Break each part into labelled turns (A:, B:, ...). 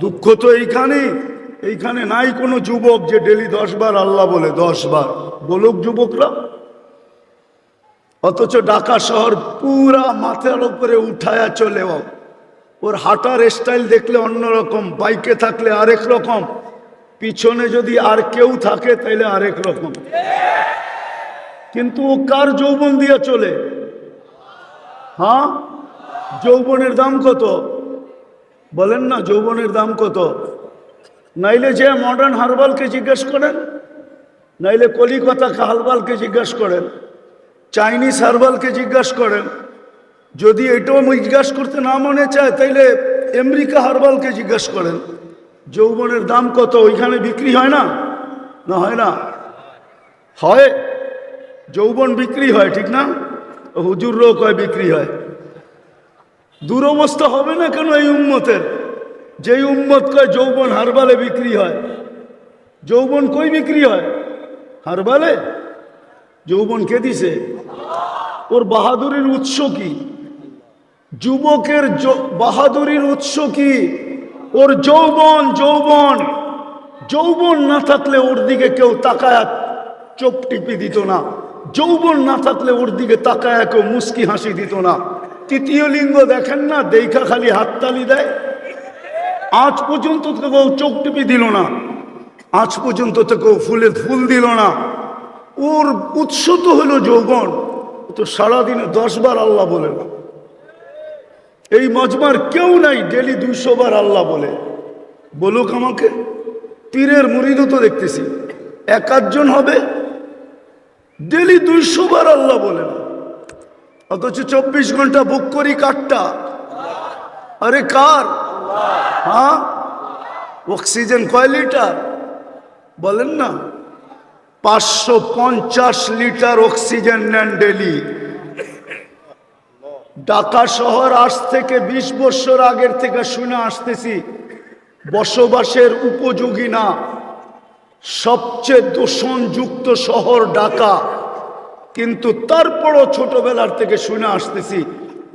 A: দুঃখ তো এইখানে। এইখানে নাই কোনো যুবক যে ডেলি দশ বার আল্লাহ বলে, দশ বার। বলুক যুবকরা। অথচ ঢাকা শহর পুরা মাথার উপরে উঠায়া চলে। ওর হাঁটার স্টাইল দেখলে অন্যরকম, বাইকে থাকলে আরেক রকম, পিছনে যদি আর কেউ থাকে তাইলে আরেক রকম। কিন্তু ও কার যৌবন দিয়ে চলে? হ্যাঁ? যৌবনের দাম কত? বলেন না যৌবনের দাম কত? নাইলে যে মডার্ন হারবালকে জিজ্ঞেস করেন, নাইলে কলিকাতা হারবালকে জিজ্ঞেস করেন চাইনিজ হারবালকে জিজ্ঞেস করেন, যদি এটাও জিজ্ঞাসা করতে না মনে চায়, তাইলে আমেরিকা হারবালকে জিজ্ঞেস করেন। যৌবনের দাম কত? ওইখানে বিক্রি হয় না? না হয় না? হয়। যৌবন বিক্রি হয়, ঠিক না? হুজুরও কয় বিক্রি হয়। দুরবস্থা হবে না কেন এই উম্মতের? যেই উম্মত কয় যৌবন হারবালে বিক্রি হয়। যৌবন কই বিক্রি হয়? হারবালে? যৌবন কে দিছে? ওর বাহাদুরির উৎস কি? যুবকের বাহাদুরির উৎস কি? ওর যৌবন যৌবন। যৌবন না থাকলে ওর দিকে কেউ তাকায় চোখ টিপি দিত না। যৌবন না থাকলে ওর দিকে তাকায় কেউ মুস্কি হাসি দিত না। তৃতীয় লিঙ্গ দেখেন না, দেখা খালি হাততালি দেয়। আজ পর্যন্ত তো কেউ চোখ টিপি দিল না। আজ পর্যন্ত তো কেউ ফুলে ফুল দিল না। ওর উৎস তো হলো যৌবন। তো সারাদিনে দশ বার আল্লাহ বলে না। এই মজমার কেউ নাই, ডেলি দুইশো বার আল্লাহ বলে। বলুক আমাকে, পীরের মুরিদও তো দেখতেছি। এক হবে, ডেলি দুইশো বার আল্লাহ বলে না। অথচ চব্বিশ ঘণ্টা বুক করি কারটা। আরে কার? হ্যাঁ? অক্সিজেন কয় লিটার? বলেন না। পাঁচশো পঞ্চাশ লিটার অক্সিজেন নেন ডেলি। ঢাকা শহর আজ থেকে ২০ বছর আগের থেকে শুনে আসতেছি, বসবাসের উপযোগী না। সবচেয়ে দূষণযুক্ত শহর ঢাকা। কিন্তু তারপরও ছোটবেলার থেকে শুনে আসতেছি,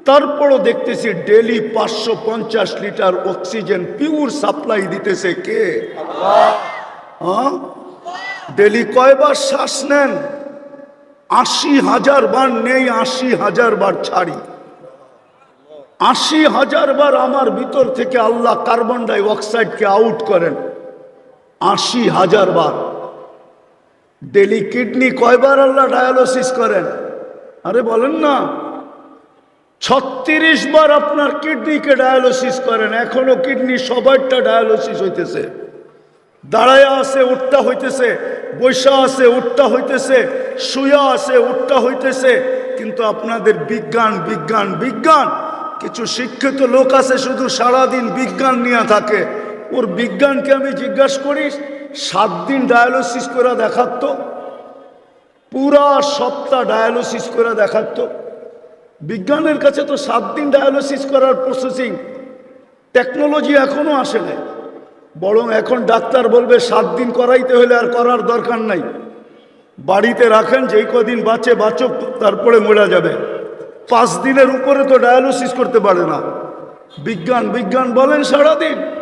A: তারপরও দেখতেছি ডেলি পাঁচশো পঞ্চাশ লিটার অক্সিজেন পিওর সাপ্লাই দিতেছে কে? হ্যাঁ? ডেলি কয়বার শ্বাস নেন? আশি হাজার বার নেই, আশি হাজার বার ছাড়ি। আশি হাজার বার আমার ভিতর থেকে আল্লাহ কার্বন ডাই অক্সাইডকে আউট করেন। আশি হাজার বার। ডেলি কিডনি কয়বার আল্লাহ ডায়ালিসিস করেন? আরে বলেন না। ছত্রিশ বার আপনার কিডনিকে ডায়ালিসিস করেন, এখনও কিডনি সবারটা ডায়ালিসিস হইতেছে। দাঁড়ায় আছে উঠটা হইতেছে বৈশা আছে উঠটা হইতেছে, শুয়া আছে উঠটা হইতেছে। কিন্তু আপনাদের বিজ্ঞান বিজ্ঞান বিজ্ঞান। কিছু শিক্ষিত লোক আছে, শুধু সারাদিন বিজ্ঞান নিয়ে থাকে। ওর বিজ্ঞানকে আমি জিজ্ঞাসা করি সাত দিন ডায়ালিসিস করে দেখাত, পুরা সপ্তাহ ডায়ালিসিস করে দেখাত। বিজ্ঞানের কাছে তো সাত দিন ডায়ালিসিস করার প্রসেসিং টেকনোলজি এখনও আসে নাই। বরং এখন ডাক্তার বলবে, সাত দিন করাইতে হলে আর করার দরকার নাই। বাড়িতে রাখেন, যেই কদিন বাঁচে, বাঁচক, তারপরে মরা যাবে। পাঁচ দিনের উপরে তো ডায়ালিসিস করতে পারে না। বিজ্ঞান বিজ্ঞান বলেন সারাদিন।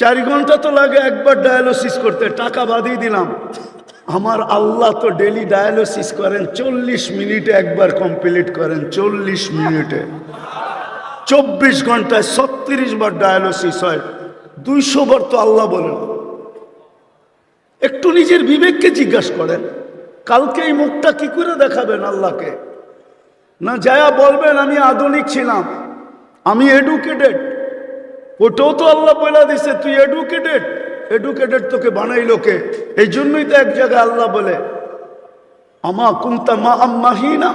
A: চার ঘণ্টা তো লাগে একবার ডায়ালিসিস করতে, টাকা বাদিয়ে দিলাম। আমার আল্লাহ তো ডেলি ডায়ালিসিস করেন, চল্লিশ মিনিটে একবার কমপ্লিট করেন, চল্লিশ মিনিটে। চব্বিশ ঘন্টায় ছত্রিশ বার ডায়ালিসিস হয়, দুইশো বার তো আল্লাহ বলেন। একটু নিজের বিবেককে জিজ্ঞাসা করেন, কালকে এই মুখটা কি করে দেখাবেন আল্লাহকে? না যায়া বলবেন, আমি আধুনিক ছিলাম, আমি এডুকেটেড ওটাও তো আল্লাহ বলে দিছে, তুই এডুকেটেড এডুকেটেড তোকে বানাইলো কে? এই জন্যই তো এক জায়গায় আল্লাহ বলে, আমা কুন্তা মা আম্মাহিনা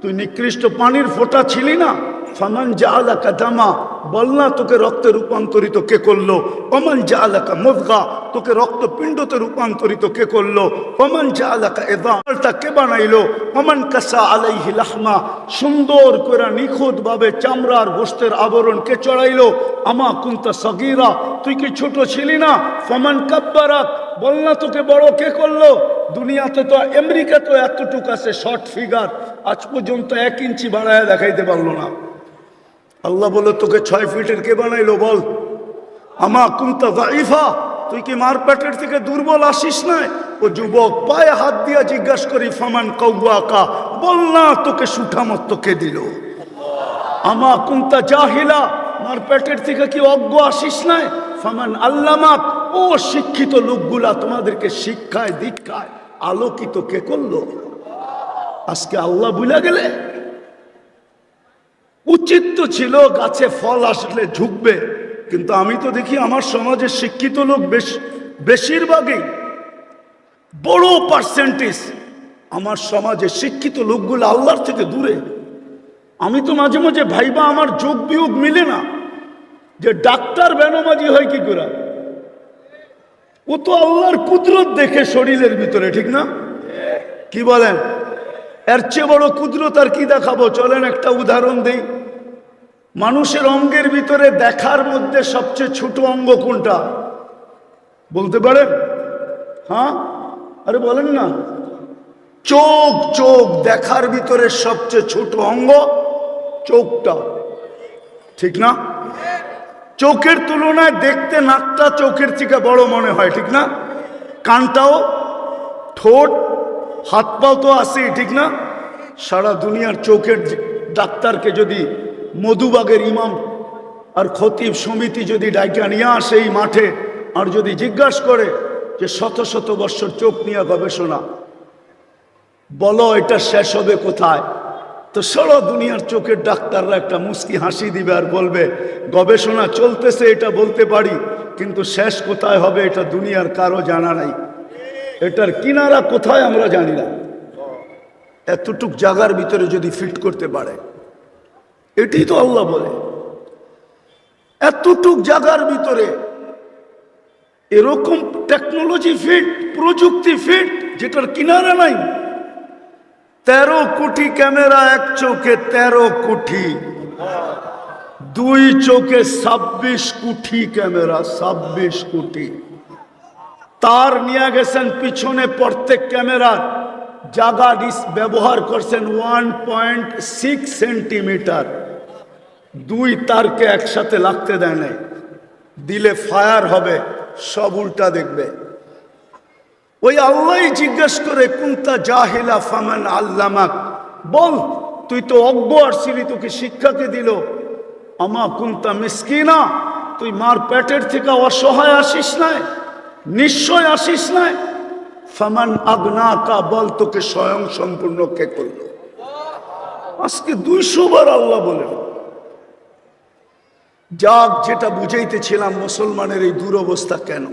A: তুই নিকৃষ্ট পানির ফোটা ছিলি না? ফামান জালাকা দামা বল না তোকে রক্তে রূপান্তরিত কে করল। অমান জালাকা মুদগা, তোকে রক্তপিণ্ডতে রূপান্তরিত কে করল। অমান জালাকা এদালটা কে বানাইলো? অমান কাসা আলাইহি লাহমা, সুন্দর করে নিখুঁত ভাবে চামড়ার গোস্তের আবরণ কে চড়াইলো? আমা কুন্তা সগীরা, তুই কি ছোট ছিলি না? ফমান কাব্বারাক, বল না তোকে বড় কে করল? দুনিয়াতে তো আমেরিকা তো এতটুকু আছে, শর্ট ফিগার। আজ পর্যন্ত এক ইঞ্চি বাড়ায় দেখাইতে পারল না। আল্লাহ বলে, তোকে ছয় ফিটের কে বানাইলো বল? আমা কুমতা তুই কি মার পেটের থেকে দুর্বল আসিস না? ও যুবক, পায়ে হাত দিয়া জিজ্ঞাসা করি, ফামান কৌয়া কা বল না, তোকে সুঠামত তোকে দিল? আমা কুমতা জাহিলা? মার পেটের থেকে কি অজ্ঞ আসিস নাই ফামান আল্লামাক? ও শিক্ষিত লোকগুলা তোমাদেরকে শিক্ষায়, দীক্ষায় আলোকিত কে করল? আজকে আল্লাহ বুঝা গেলে? উচিত তো ছিল গাছে ফল আসলে ঝুঁকবে কিন্তু আমি তো দেখি আমার সমাজে শিক্ষিত লোক বেশ, বেশিরভাগই বড় পার্সেন্টেজ আমার সমাজে শিক্ষিত লোকগুলো আল্লাহর থেকে দূরে। আমি তো মাঝে মাঝে ভাইবা আমার যোগ বিয়োগ মিলে না। যে ডাক্তার বেনমাজি হয় কি করে? ও তো আল্লাহর কুদরত দেখে শরীরের ভিতরে, ঠিক না? কি বলেন? এর চেয়ে বড় কুদরত আর কি দেখাবো? চলেন একটা উদাহরণ দেই। মানুষের অঙ্গের ভিতরে দেখার মধ্যে সবচেয়ে ছোট অঙ্গ কোনটা? বলতে পারেন? হ্যাঁ? আরে বলেন না। চোখ চোখ দেখার ভিতরে সবচেয়ে ছোট অঙ্গ চোখটা। ঠিক না? চোখের তুলনায় দেখতে নাকটা চোখের থেকে বড় মনে হয়, ঠিক না? কানটাও, ঠোঁট হাত পাও তো আছেই, ঠিক না? সারা দুনিয়ার চোখের ডাক্তারকে যদি মধুবাগের ইমাম আর খতিব সমিতি যদি ডাইকা নিয়ে আসে এই মাঠে আর যদি জিজ্ঞাসা করে যে শত শত বৎসর চোখ নিয়ে গবেষণা, বলো এটা শেষ হবে কোথায়? তো সারা দুনিয়ার চোখের ডাক্তাররা একটা মুস্কি হাসি দিবে আর বলবে, গবেষণা চলতেছে এটা বলতে পারি, কিন্তু শেষ কোথায় হবে এটা দুনিয়ার কারও জানা নাই। এটার কিনারা কোথায় আমরা জানি না। এতটুক জায়গার ভিতরে যদি ফিট করতে পারে এটাই তো আল্লাহ বলে। এতটুক জায়গার ভিতরে এরকম টেকনোলজি ফিট প্রযুক্তি ফিট যেটার কিনারা নাই, তেরো কোটি ক্যামেরা এক চোখে তেরো কোটি। দুই চোখে ছাব্বিশ কোটি ক্যামেরা, ছাব্বিশ কোটি। তার নিয়ে গেছেন পিছনে প্রত্যেক ক্যামেরার জাগা ডিস ব্যবহার করছেন ওয়ান পয়েন্ট সিক্স সেন্টিমিটার দুই তারকে একসাথে লাগতে দেয় নাই। দিলে ফায়ার হবে, সব উল্টা দেখবে। ওই আল্লাহ জিজ্ঞেস করে, কুন্তা জাহিলা ফামান আল্লামাক? বল, তুই তো অজ্ঞ আর আসছিলি তোকে শিক্ষাকে দিল? আমা কুন্তা মিসকিনা, তুই মার পেটের থেকে অসহায় আসিস নাই, নিশ্চয় আসিস নাই? ফামান আগ্নাকা, বল, তোকে স্বয়ং সম্পূর্ণ কে করল? আজকে দুইশো বার আল্লাহ বলেন যাক, যেটা বুঝাইতেছিলাম, মুসলমানের এই দুরবস্থা কেন?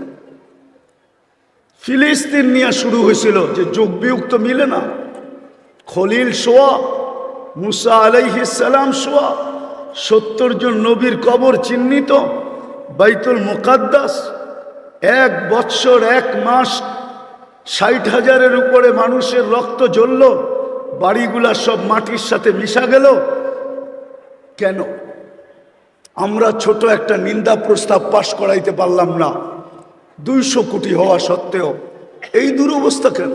A: ফিলিস্তিন নিয়ে শুরু হয়েছিল, যে যোগ বিয়োগ তো মিলে না। খলিল সোয়া মুসা আলাইহিসালাম সোয়া সত্তর জন নবীর কবর চিহ্নিত, বাইতুল মোকাদ্দাস, এক বৎসর, এক মাস, ষাট হাজারের উপরে মানুষের রক্ত জ্বলল, বাড়িগুলা সব মাটির সাথে মিশা গেল। কেন? আমরা ছোট একটা নিন্দা প্রস্তাব পাশ করাইতে পারলাম না। দুইশো কোটি হওয়া সত্ত্বেও এই দুরবস্থা কেন?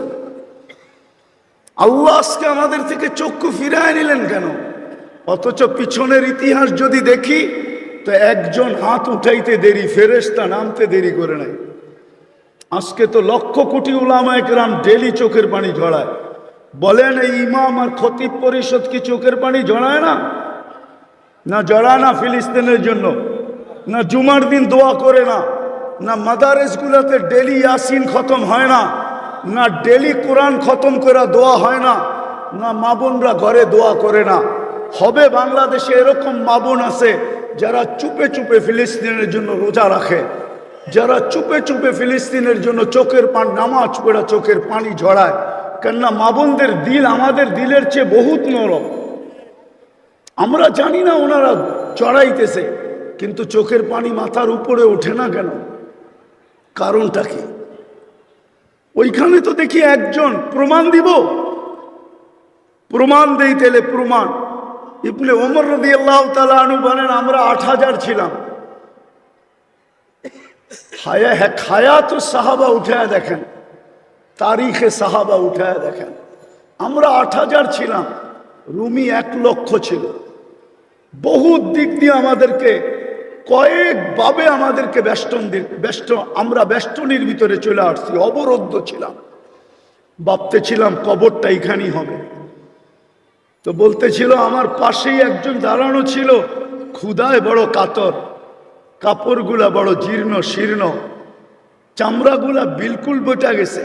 A: আল্লাহ আজকে আমাদের থেকে চক্ষু ফিরায় নিলেন কেন? অথচ পিছনের ইতিহাস যদি দেখি, তো একজন হাত উঠাইতে দেরি ফেরেস্তা নামতে দেরি করে নাই। আজকে তো লক্ষ কোটি উলামা গ্রাম ডেলি চোখের পানি ঝড়ায় বলেন, এই ইমাম আর খতিব পরিষদ কি চোখের পানি ঝড়ায় না? না জড়ায় না ফিলিস্তিনের জন্য, না জুমার দিন দোয়া করে না না মাদারেসগুলোতে ডেলি ইয়াসিন খতম হয় না না ডেলি কোরআন খতম করে দোয়া হয় না না মা বোনরা ঘরে দোয়া করে না। হবে বাংলাদেশে এরকম মা বোন আছে যারা চুপে চুপে ফিলিস্তিনের জন্য রোজা রাখে, যারা চুপে চুপে ফিলিস্তিনের জন্য চোখের পান, নামাজ পড়া চোখের পানি ঝড়ায় কেননা মা বোনদের দিল আমাদের দিলের চেয়ে বহুত নরম। আমরা জানি না ওনারা চড়াইতেছে, কিন্তু চোখের পানি মাথার উপরে ওঠে না কেন? কারণটা কি? ওইখানে তো দেখি একজন, প্রমাণ দিব? প্রমাণ দেই তেলে প্রমাণ। ইবনে ওমর রদি আল্লাহ তালু বলেন, আমরা আট হাজার ছিলাম। হায়া হ্যাঁ খায়া তো সাহাবা উঠায় দেখেন। তারিখে সাহাবা উঠায় দেখেন। আমরা আট হাজার ছিলাম, রুমি এক লক্ষ ছিল। বহু দিক দিয়ে আমাদেরকে কয়েকভাবে আমাদেরকে বেষ্টন বেষ্ট আমরা বেষ্টনীর ভিতরে চলে আসছি, অবরুদ্ধ ছিলাম। ভাবতেছিলাম কবরটা এখানেই হবে। তো বলতেছিল, আমার পাশেই একজন দাঁড়ানো ছিল ক্ষুদায় বড় কাতর। কাপড়গুলা বড় জীর্ণ, শীর্ণ। চামড়াগুলা বিলকুল বটা গেছে।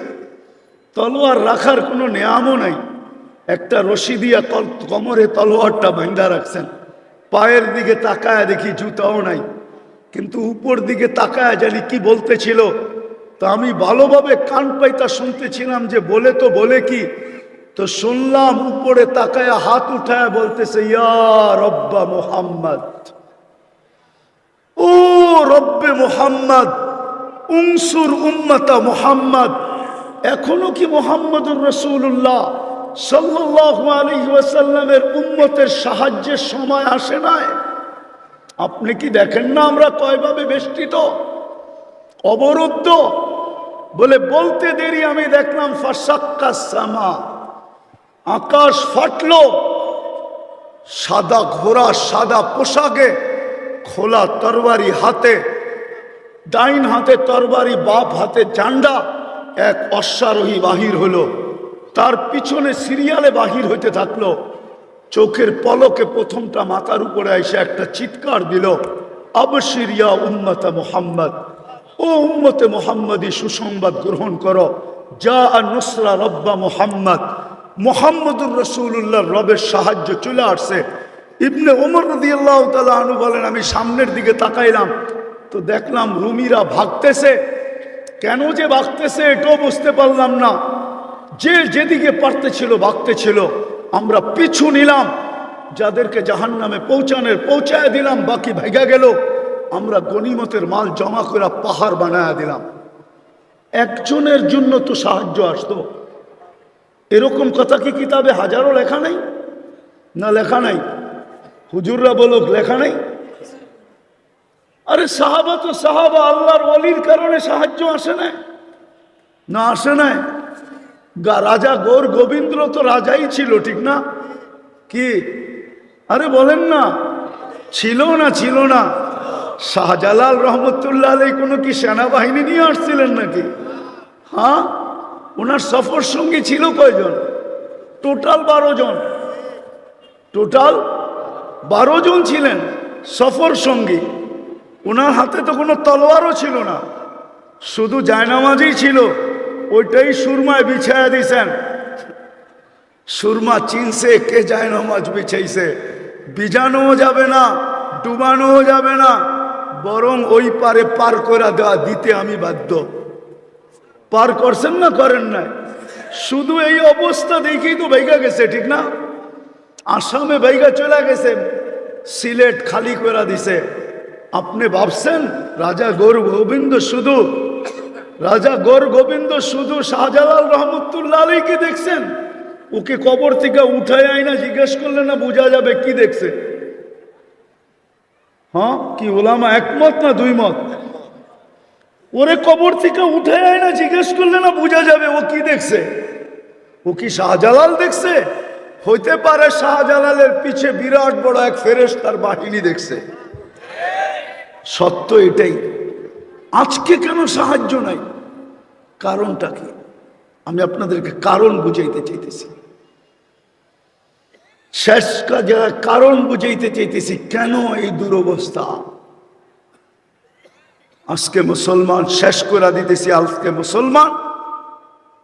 A: তলোয়ার রাখার কোনো নেয়ামও নাই। একটা রশি দিয়া কমরে তলোয়ারটা বাঁধা রাখছেন। পায়ের দিকে তাকায় দেখি জুতাও নাই। কিন্তু উপর দিকে তাকায় জানি কি বলতেছিল। তা আমি ভালোভাবে কান পাইতা শুনতেছিলাম যে বলে তো বলে কি। তো শুনলাম উপরে তাকায় হাত উঠায় বলতেছে, ইয়া রব্বা মোহাম্মদ। ও রব্বে মোহাম্মদ উংসুর উম্মতা মোহাম্মদ। এখনও কি মোহাম্মদুর রসুল্লাহ ওয়াসাল্লামের উম্মতের সাহায্যের সময় আসে নাই। আপনি কি দেখেন না আমরা কয়ভাবে বেষ্টিত? অবরুদ্ধ? বলে বলতে দেরি, আমি দেখলাম ফাসাক্কা সামা, আকাশ ফাটলো, সাদা ঘোড়া, সাদা পোশাকে, খোলা তরবারি হাতে, ডাইন হাতে তরবারি, বাপ হাতে চান্ডা, এক অশ্বারোহী বাহির হলো। তার পিছনে সিরিয়ালে বাহির হইতে থাকল। চোখের পলকে প্রথমটা মাথার উপরে এসে একটা চিৎকার দিল অবশিরিয়া উম্মতা মোহাম্মদ, ও উম্মতে মোহাম্মদী, সুসংবাদ গ্রহণ করো। যা নুসরা রব্বা মোহাম্মদ। মোহাম্মদুর রসুল্লাহর রবের সাহায্য চলে আসছে। ইবনে ওমর রদি আল্লাহ আনু বলেন, আমি সামনের দিকে তাকাইলাম, তো দেখলাম রুমিরা ভাগতেছে। কেন যে ভাগতেছে, এটাও বুঝতে পারলাম না। যে যেদিকে পারতেছিল ভাগতেছিল আমরা পিছু নিলাম। যাদেরকে জাহান নামে পৌঁছানোর পৌঁছায় দিলাম, বাকি ভেগা গেল। আমরা গনিমতের মাল জমা করে পাহাড় বানায় দিলাম। একজনের জন্য তো সাহায্য আসতো। এরকম কথা কি কিতাবে হাজারো লেখা নাই? না, লেখা নাই। হুজুররা বলুক, লেখা নাই। আরে সাহাবা তো সাহাবা, আল্লাহর অলির কারণে সাহায্য আসে না না, আসে নাই। রাজা গৌর গোবিন্দ্র তো রাজাই ছিল, ঠিক না? কি? আরে বলেন না। ছিল না ছিল না। শাহজালাল রহমতুল্লাহ কোনো কি সেনাবাহিনী নিয়ে আসছিলেন নাকি? হ্যাঁ? ওনার সফর সঙ্গী ছিল কয়জন? টোটাল বারো জন। টোটাল বারো জন ছিলেন সফর সঙ্গী। ওনার হাতে তো কোনো তলোয়ারও ছিল না। শুধু জায়নামাজই ছিল। ওইটাই সুরমায় বিছায়া দিছেন। সুরমা চিনছে, কে জায়নামাজ বিছাইছে। বিজানোও যাবে না, ডুবানোও যাবে না, বরং ওই পারে পার করা দেওয়া দিতে আমি বাধ্য। পার করছেন না করেন নাই? শুধু এই অবস্থা দেখেই তো বাইগা গেছে, ঠিক না? আসামে বাইগা চলে গেছে, সিলেট খালি করে দিছে। আপনি ভাবছেন, রাজা গৌর গোবিন্দ শুধু রাজা গৌর গোবিন্দ শুধু শাহজালাল রহমতুল্লাহ আলীকে দেখছেন। ওকে কবর থেকে উঠায় আয় না জিজ্ঞেস করলে না বোঝা যাবে কি দেখছে। হ্যাঁ কি ওলামা একমত না দুই মত ওরে কবর থেকে উঠে আয় না জিজ্ঞেস করলে না বোঝা যাবে ও কি দেখছে? ও কি শাহজালাল দেখছে? হইতে পারে শাহজালালের পিছে বিরাট বড় এক ফেরেস তার বাহিনী দেখছে। সত্য এটাই। আজকে কেন সাহায্য নাই? কারণটা কি? আমি আপনাদেরকে কারণ বুঝাইতে চাইতেছি। শেষ কাজে কারণ বুঝাইতে চাইতেছি, কেন এই দুরবস্থা? আজকে মুসলমান শেষ করে দিতেছি, আজকে মুসলমান।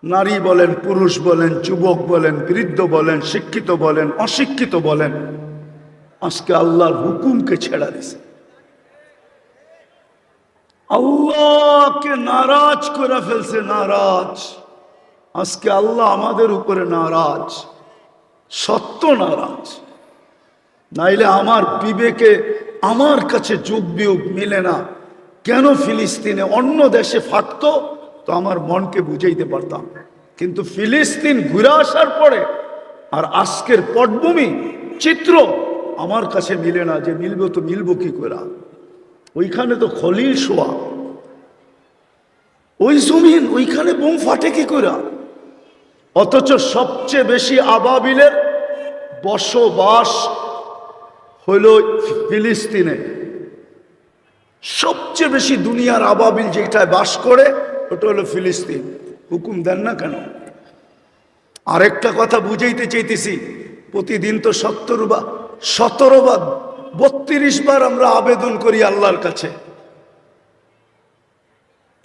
A: নারী বলেন, পুরুষ বলেন, যুবক বলেন, বৃদ্ধ বলেন, শিক্ষিত বলেন, অশিক্ষিত বলেন। আজকে আল্লাহর হুকুমকে ছেড়া দিছে। আল্লাহকে নারাজ করে ফেলছে নারাজ। আজকে আল্লাহ আমাদের উপরে নারাজ। সত্য নারাজ। নাইলে আমার বিবেকে আমার কাছে যোগ বিয়োগ মিলে না। কেন ফিলিস্তিনে অন্য দেশে ফাটতো? তো আমার মনকে বুঝাইতে পারতাম। কিন্তু ফিলিস্তিন ঘুরে আসার পরে আর আজকের পটভূমি, চিত্র আমার কাছে মিলে না যে মিলবে তো মিলবো কি করে? ওইখানে তো খলিল শোয়া। ওই জমিন ওইখানে বোম ফাটে কি করে অথচ সবচেয়ে বেশি আবাবিলের বসবাস হইল ফিলিস্তিনে। সবচেয়ে বেশি দুনিয়ার আবাবিল যেটায় বাস করে, ওটা হলো ফিলিস্তিন। হুকুম দেন না কেন? আরেকটা কথা বুঝাইতে চাইতেছি, প্রতিদিন তো সত্তর বা সতেরো বা বত্রিশ বার আমরা আবেদন করি আল্লাহর কাছে।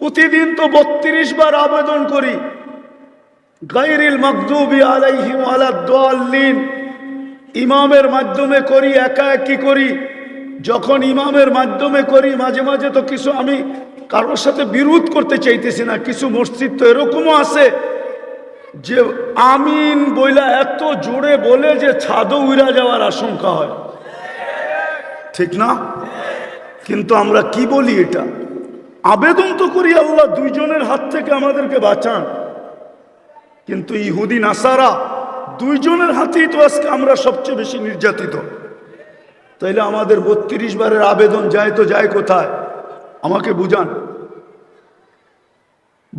A: প্রতিদিন তো বত্রিশ বার আবেদন করি। গাইরিল মকদুবি আলাইহিম আলাদ্দাল্লিন ইমামের মাধ্যমে করি, একা একই করি। যখন ইমামের মাধ্যমে করি, মাঝে মাঝে তো কিছু আমি কারোর সাথে বিরোধ করতে চাইতেছি না, কিছু মসজিদ তো এরকমও আছে যে আমিন বইলা এত জোরে বলে যে ছাদও উড়া যাওয়ার আশঙ্কা হয়। ঠিক না? কিন্তু আমরা কি বলি এটা? আবেদন তো করি আল্লাহ, দুইজনের হাত থেকে আমাদেরকে বাঁচান। কিন্তু ইহুদি, নাসারা, দুইজনের হাতেই তো আজকে আমরা সবচেয়ে বেশি নির্যাতিত। তাইলে আমাদের বত্রিশ বারের আবেদন যায় তো যায় কোথায়? আমাকে বুঝান।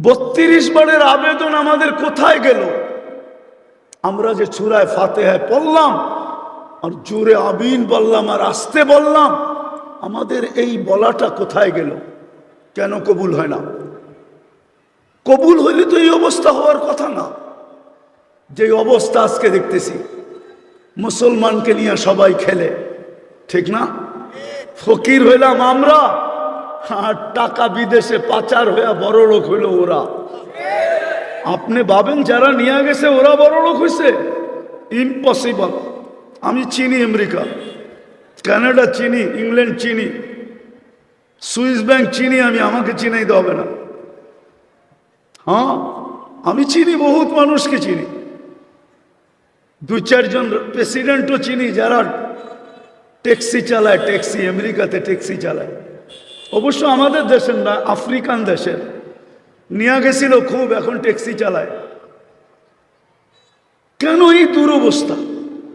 A: বত্রিশ বারের আবেদন আমাদের কোথায় গেল? আমরা যে চূড়ায় ফাতেহায় পড়লাম, আর জোরে আবিন বললাম আর আসতে বললাম, আমাদের এই বলাটা কোথায় গেল? কেন কবুল হয় না? কবুল হইলে তো এই অবস্থা হওয়ার কথা না। যে অবস্থা আজকে দেখতেছি, মুসলমানকে নিয়ে সবাই খেলে, ঠিক না? ফকির হইলাম আমরা, আর টাকা বিদেশে পাচার হইয়া বড় লোক হইল ওরা। আপনি ভাবেন যারা নিয়ে গেছে, ওরা বড় লোক হয়েছে ইম্পসিবল আমি চিনি আমেরিকা। কানাডা চিনি, ইংল্যান্ড চিনি। সুইস ব্যাংক চিনি আমি, আমাকে চিনাইতে হবে না। হ্যাঁ? আমি চিনি, বহুত মানুষকে চিনি। দু চারজন প্রেসিডেন্টও চিনি, যারা ট্যাক্সি চালায়, ট্যাক্সি, আমেরিকাতে ট্যাক্সি চালায়। অবশ্য আমাদের দেশের না, আফ্রিকান দেশের। নিয়ে গেছিল খুব, এখন ট্যাক্সি চালায়। কেন এই দুরবস্থা?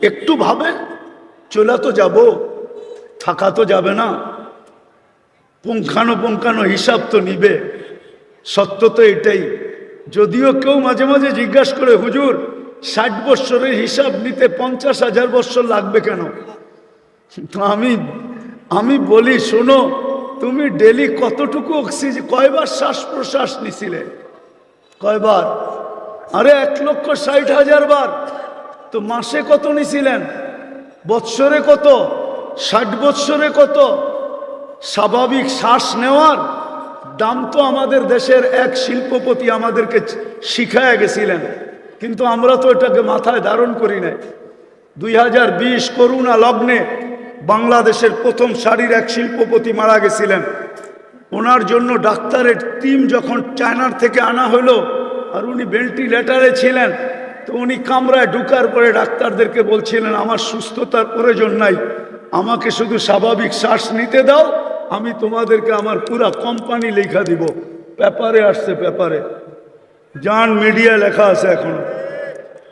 A: একটু ভাবে, চলে তো যাব, থাকা তো যাবে না। পুঙ্খানো পুঙ্খানো হিসাব তো নিবে। সত্য তো এটাই। যদিও কেউ মাঝে মাঝে জিজ্ঞাসা করে, হুজুর, ষাট বৎসরের হিসাব নিতে পঞ্চাশ হাজার বৎসর লাগবে কেন? তো আমি আমি বলি, শোনো, তুমি ডেলি কতটুকু অক্সিজেন কয়বার শ্বাস প্রশ্বাস নিছিলে? কয়বার? আরে, এক লক্ষ ষাট হাজার বার। তো মাসে কত নিছিলেন? বৎসরে কত? ষাট বৎসরে কত? স্বাভাবিক শ্বাস নেওয়ার দাম তো আমাদের দেশের এক শিল্পপতি আমাদেরকে শিখায় গেছিলেন। কিন্তু আমরা তো এটাকে মাথায় ধারণ করি নাই। দুই হাজার বিশ করুণা লগ্নে বাংলাদেশের প্রথম সারির এক শিল্পপতি মারা গেছিলেন। ওনার জন্য ডাক্তারের টিম যখন চায়নার থেকে আনা হলো আর উনি ভেন্টিলেটারে ছিলেন, তো উনি কামরায় ঢুকার পরে ডাক্তারদেরকে বলছিলেন, আমার সুস্থতার প্রয়োজন নাই। আমাকে শুধু স্বাভাবিক শ্বাস নিতে দাও আমি তোমাদেরকে আমার পুরা কোম্পানি লেখা দিব। পেপারে আসছে পেপারে। জান মিডিয়া লেখা আছে এখন।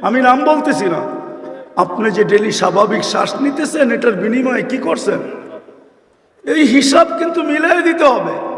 A: আমি নাম বলতেছি না। আপনি যে ডেলি স্বাভাবিক শ্বাস নিতেছেন, এটার বিনিময়ে কি করছেন? এই হিসাব কিন্তু মিলাই দিতে হবে।